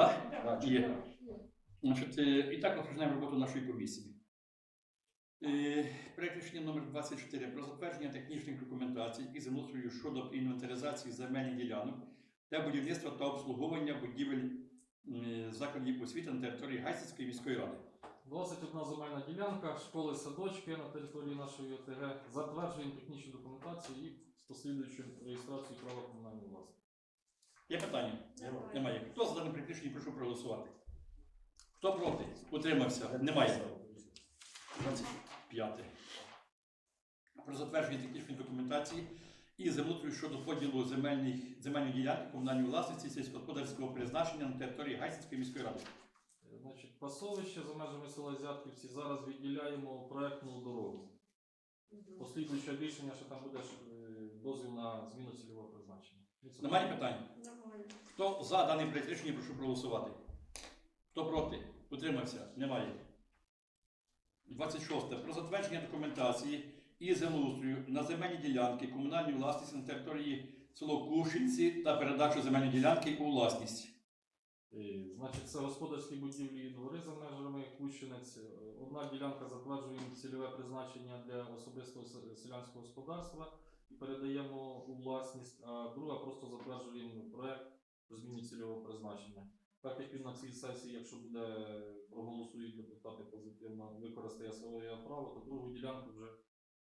так? Да, Є. Значить, е, і так розпочинаємо роботу нашої комісії. Е, Проект рішення номер 24 про затвердження технічних рекомендацій і землеустрою щодо інвентаризації земельних ділянок для будівництва та обслуговування будівель е, закладів освіти на території Гайсинської міської ради. 21 земельна ділянка, школи, садочки на території нашої ОТГ. Затверджуємо технічну документацію і з послідуючою реєстрацією права комунальної власності. Є питання? Немає. Хто за дане проект рішення, прошу проголосувати. Хто проти? Утримався? Немає. 25. Про затвердження технічної документації і землеустрою щодо поділу земельних, земельних ділянок комунальної власності сільськогосподарського призначення на території Гайсинської міської ради. Значить, пасовище за межами села Зятківці зараз відділяємо проектну дорогу. Послідуюче рішення, що там буде е, дозвіл на зміну цільового призначення. Немає питань? Хто за даний проект рішення, прошу проголосувати. Хто проти? Утримався? Немає. 26. Про затвердження документації і землеустрою на земельні ділянки комунальної власності на території село Кушинці та передачу земельної ділянки у власність. Е, Значить, це господарські будівлі і двори за межами Кущинець. Е, Одна ділянка затверджуємо цільове призначення для особистого селянського господарства і передаємо у власність, а друга просто затверджуємо проект про зміну цільового призначення. Так як він на цій сесії, якщо буде проголосують депутати позитивно, використає своє право, то другу ділянку вже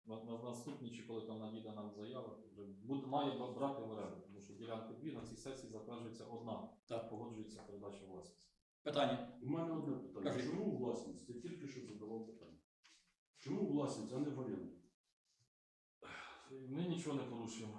на, на наступній, чи коли там надійде нам заява, то вже буде, має брати в оренду, тому що ділянки дві на цій сесії затверджується одна Так. погоджується передача власності. Питання. У мене одне питання. Кажи. Чому власність? Я тільки що задавав питання. Чому власність, а не в оренду? Ми нічого не порушуємо.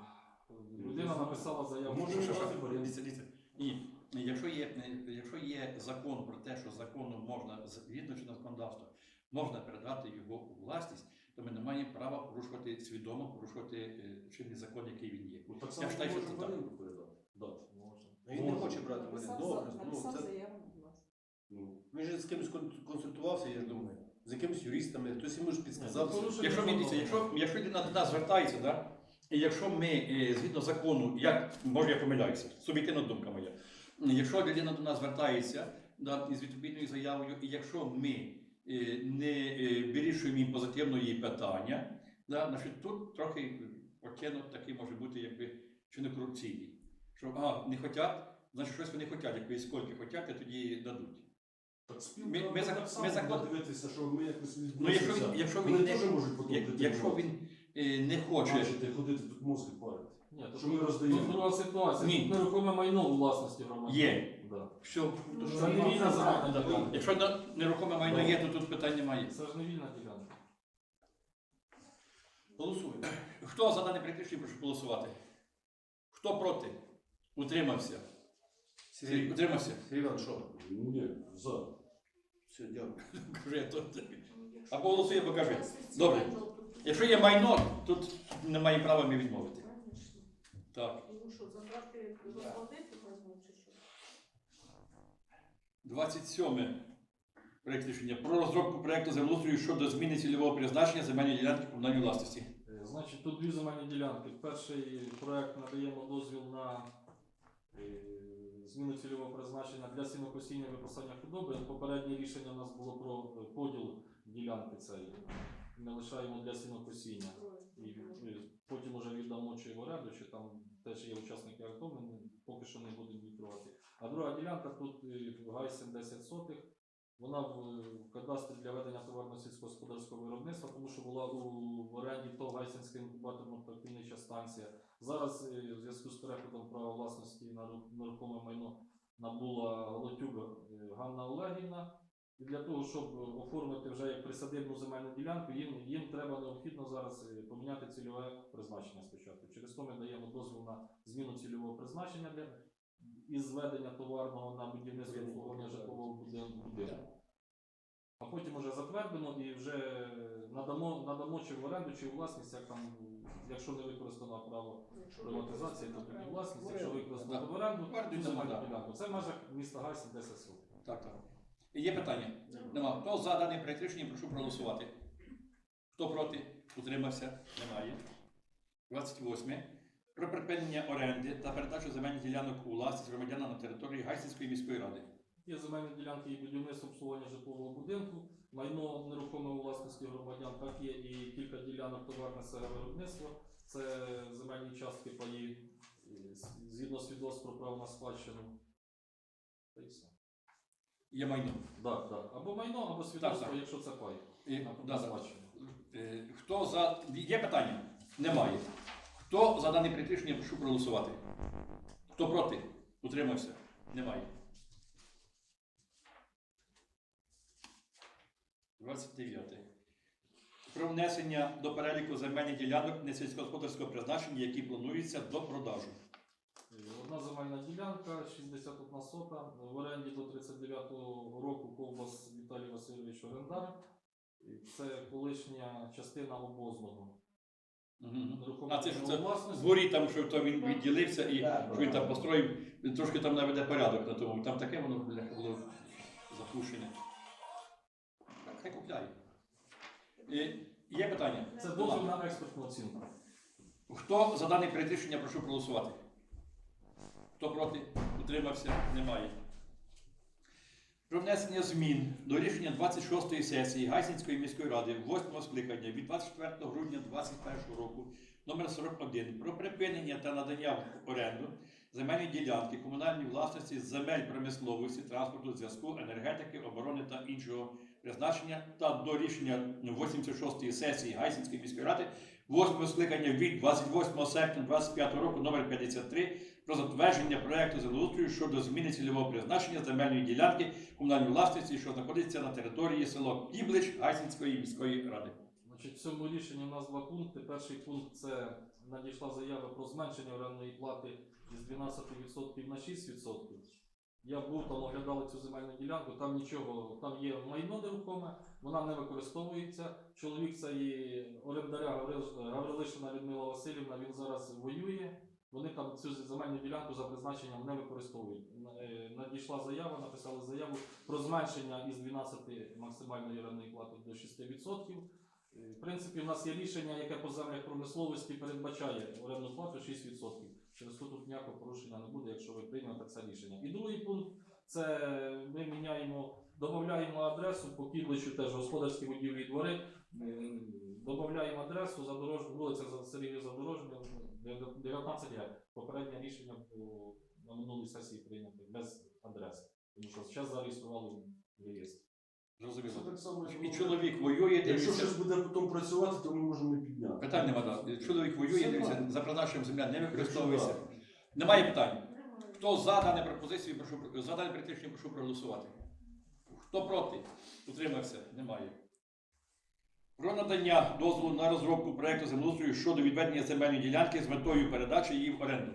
Людина написала заяву. Може, Що, в оренду? Дивіться, дивіться. Ні. Якщо є, якщо є закон про те, що законом можна, згідно чинного законодавства, можна передати його у власність, то ми не маємо права порушувати свідомо, порушувати е, чинний закон, який він є. Ну, так Я вважаю, що це так. передати. Дати. Можна. А Він не хоче брати мене. Написав Добре, за- ну написав це. заяву, будь ласка. Ну, Він же з кимось кон- консультувався, я ж думаю. З якимись юристами, хтось йому ж підсказав. Порушення Якщо він дивіться, якщо, якщо людина до нас звертається, да, і якщо ми е, згідно закону, як може я помиляюся, суб'єктивна думка моя. Якщо людина до нас звертається да, із відповідною заявою, і якщо ми е, не е, вирішуємо їм позитивно її питання, да, значить тут трохи оттінок такий може бути, якби чи не корупційний. Що а, не хочуть, значить щось вони хочуть, як скільки хочуть, а тоді дадуть. Ми- ми зак- ми закон- дивитися, що ми якось Ну, якщо він, якщо Вони він теж можуть потім якщо він е, не хоче. Бачите, ходити тут мозки парити. Ні, Що ми роздаємо? тут друга ситуація. Ні. Тут нерухоме майно у власності громадян. Є. Да. Все, Ну, Це не вільна земельна ділянка. якщо нерухоме майно є, то тут питань немає. Це ж не вільна ділянка. Голосуємо. Хто за дане практичне, прошу голосувати. Хто проти? Утримався. Сергій, Утримався. Сергій Іван, що? Ні, за. Все, дякую. Кажи, то- Або голосуй, або. Добре. Якщо є майно, тут немає права ми відмовити. Так. Ну що, забрати розплатити чи що? 27 проект рішення про розробку проекту землеустрою щодо зміни цільового призначення земельної ділянки комунальної власності. Е, Значить, тут дві земельні ділянки. Перший проект надаємо дозвіл на е, зміну цільового призначення для сінокосіння і випасання худоби. Попереднє рішення у нас було про поділ ділянки цієї. Ми лишаємо для сінокосіння. І потім уже віддамо чи в оренду, чи там теж є учасники АТО, ми поки що не будемо відкривати. А друга ділянка тут е, Гайсен 10 сотих. Вона в, кадастрі для ведення товарно-сільськогосподарського виробництва, тому що була у оренді ТОВ Гайсенська інкубаторно-практична станція. Зараз е, в зв'язку з переходом права власності на ру- нерухоме майно набула Голотюга е, Ганна Олегівна. І для того, щоб оформити вже як присадибну земельну ділянку, їм, їм треба необхідно зараз е, поміняти цільове призначення спочатку. Через то ми даємо дозвіл на зміну цільового призначення для із зведення товарного на будівництво обслуговування житлового будин- будинку. А потім вже затвердимо і вже надамо, надамо чи в оренду, чи в власність, як там, якщо не використано право приватизації, то тоді власність, якщо використано в оренду, то земельну так. ділянку. Це в межах міста Гайсен 10 сотень. Так, так. Є питання? Нема. Хто за даний проект рішення, прошу проголосувати. Хто проти? Утримався? Немає. 28. Про припинення оренди та передачу земельних ділянок у власність громадянам на території Гайсинської міської ради. Є земельні ділянки і будівництво обслуговування житлового будинку, майно нерухомої власності громадян, так є і кілька ділянок товарне виробництва. Це земельні частки паї е, з- згідно свідоцтв про право на спадщину. Та й все. Є майно. Так, так. Або майно, або свідоцтво, так. якщо це пай. І, на да, да. спадщину. Е, Хто за. Є питання? Немає. Хто за дане рішення, прошу проголосувати. Хто проти? Утримався? Немає. 29. Про внесення до переліку земельних ділянок несільськогосподарського призначення, які плануються до продажу. Одна земельна ділянка, 61 сота, в оренді до 39-го року ковбас Віталій Васильович Орендар. Це колишня частина обозного. Нерухомого А це ж це дворі там, що то він відділився і що він там построїв, він трошки там наведе порядок на тому. Там таке воно бляха, було запущене. Так, Хай купляє. І Є питання? Це дозвіл на експортну оцінку. Хто за дане рішення, прошу проголосувати. Хто проти? Утримався? Немає. Про внесення змін до рішення 26-ї сесії Гайсинської міської ради 8 скликання від 24 грудня 2021 року номер 41 про припинення та надання в оренду земельної ділянки комунальної власності земель промисловості, транспорту, зв'язку, енергетики, оборони та іншого призначення та до рішення 86-ї сесії Гайсинської міської ради 8 скликання від 28 серпня 2025 року номер 53 про затвердження проекту землеустрою щодо зміни цільового призначення земельної ділянки комунальної власності, що знаходиться на території село Кіблич Гайсинської міської ради. Значить, в цьому рішенні у нас два пункти. Перший пункт це надійшла заява про зменшення орендної плати із 12% на 6%. Я був там, оглядали цю земельну ділянку, там нічого, там є майно нерухоме, вона не використовується. Чоловік цієї орендаря Гаврилишина Людмила Васильівна, він зараз воює. Вони там цю земельну ділянку за призначенням не використовують. Е, Надійшла заява, написали заяву про зменшення із 12 максимальної орендної плати до 6%. Е, В принципі, у нас є рішення, яке по землях промисловості передбачає орендну плату 6%. Через то тут ніякого порушення не буде, якщо ви приймете це рішення. І другий пункт це ми міняємо, додаємо адресу по Кідличу, теж господарські будівлі і двори. Додаємо адресу задорож... вулиця Сергія Задорожнього, 19 г. Попереднє рішення було на минулій сесії прийнято без адреси. Тому що зараз зареєстрували в реєстрі. Зрозуміло. Так само, як І чоловік воює, Якщо щось буде потім працювати, то ми можемо і підняти. Питань нема. да. Чоловік воює, Все за призначенням земля не використовується. Немає питань. Хто за дане пропозицію, прошу за дане проект прошу проголосувати. Хто проти? Утримався? Немає. Про надання дозволу на розробку проекту землеустрою щодо відведення земельної ділянки з метою передачі її в оренду.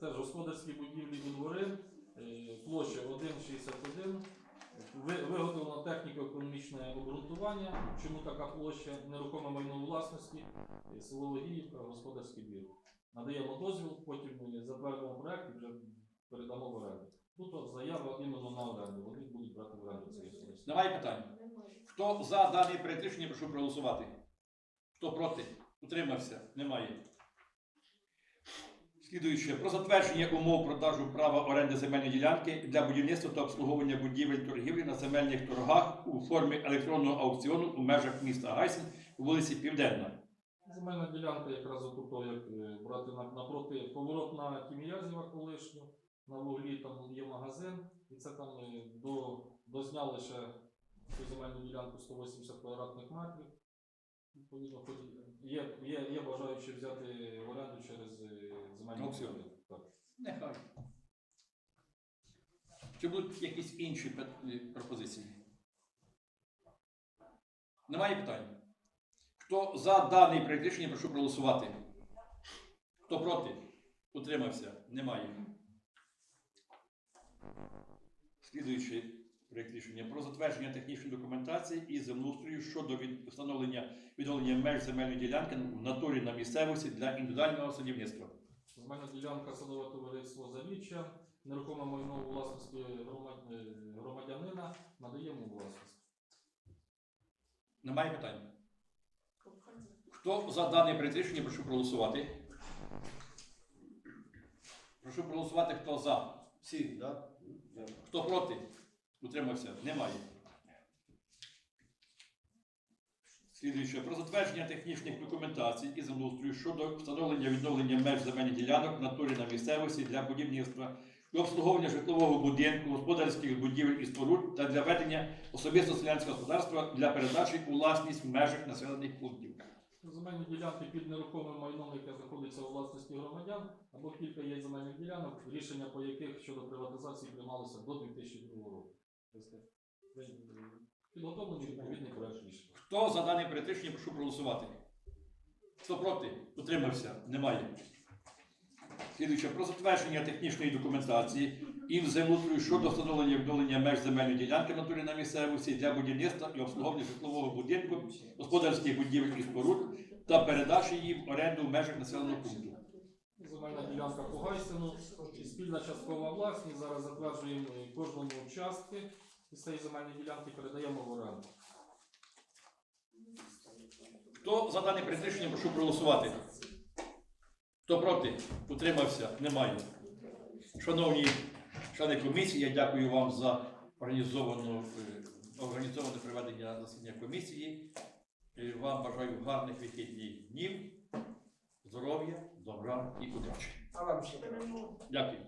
Теж господарські будівлі двори, е, площа 1,61. Ви- Виготовлено техніко-економічне обґрунтування. Чому така площа нерухоме майно власності, е, село Логіївка, господарський двір. Надаємо дозвіл, потім ми затвердимо проект і вже передамо в оренду. Тут заява іменно на оренду. Вони будуть брати в оренду цей господарський. Немає питань. Хто за даний проект рішення, прошу проголосувати. Хто проти? Утримався? Немає. Слідуюче. Про затвердження умов продажу права оренди земельної ділянки для будівництва та обслуговування будівель торгівлі на земельних торгах у формі електронного аукціону у межах міста Гайсин у вулиці Південна. Земельна ділянка якраз отут, як е, брати напроти поворот на Тім'язєва колишню, на вуглі там є магазин, і це там е, до, дозняли ще цю земельну ділянку 180 квадратних метрів. Відповідно, хоч є, є, є бажаючі взяти в оренду через е, земельну Аукціон. ділянку. Так. Нехай. Чи будуть якісь інші е, пропозиції? Немає питань? Хто за даний проект рішення, прошу проголосувати. Хто проти? Утримався? Немає. Слідуючий проект рішення про затвердження технічної документації і землеустрою щодо від встановлення відновлення меж земельної ділянки в натурі на місцевості для індивідуального садівництва. Земельна ділянка садове товариство Заріччя, нерухоме майно у власності е, громадянина надаємо у власність. Немає питань? Хто за дане проект рішення, прошу проголосувати. Прошу проголосувати, хто за. Всі, так? Дякую. Хто проти? Утримався? Немає. Слідуюче. Про затвердження технічних документацій і землеустрою щодо встановлення відновлення меж земельних ділянок в натурі на місцевості для будівництва і обслуговування житлового будинку, господарських будівель і споруд та для ведення особисто селянського господарства для передачі у власність в межах населених пунктів. Земельні ділянки під нерухомим майном, яке знаходиться у власності громадян, або кілька є земельних ділянок, рішення по яких щодо приватизації приймалося до 2002 року. Тобто, Підготовлений відповідний проект рішення. Хто за дане перетичення, прошу проголосувати. Хто проти? Утримався? Немає. Слідуюче про затвердження технічної документації і землеустрою щодо встановлення і відновлення меж земельної ділянки натурі на місцевості для будівництва і обслуговування житлового будинку, господарських будівель і споруд та передачі її в оренду в межах населеного пункту. Земельна ділянка по Гайсину, і спільна часткова власність. Зараз затверджуємо кожному частки із цієї земельної ділянки передаємо в оренду. Хто за дане перетичення, прошу проголосувати. Хто проти? Утримався? Немає. Шановні члени комісії, я дякую вам за е, організоване проведення засідання комісії. Е, Вам бажаю гарних вихідних днів, здоров'я, добра і удачі. Перемога. Дякую.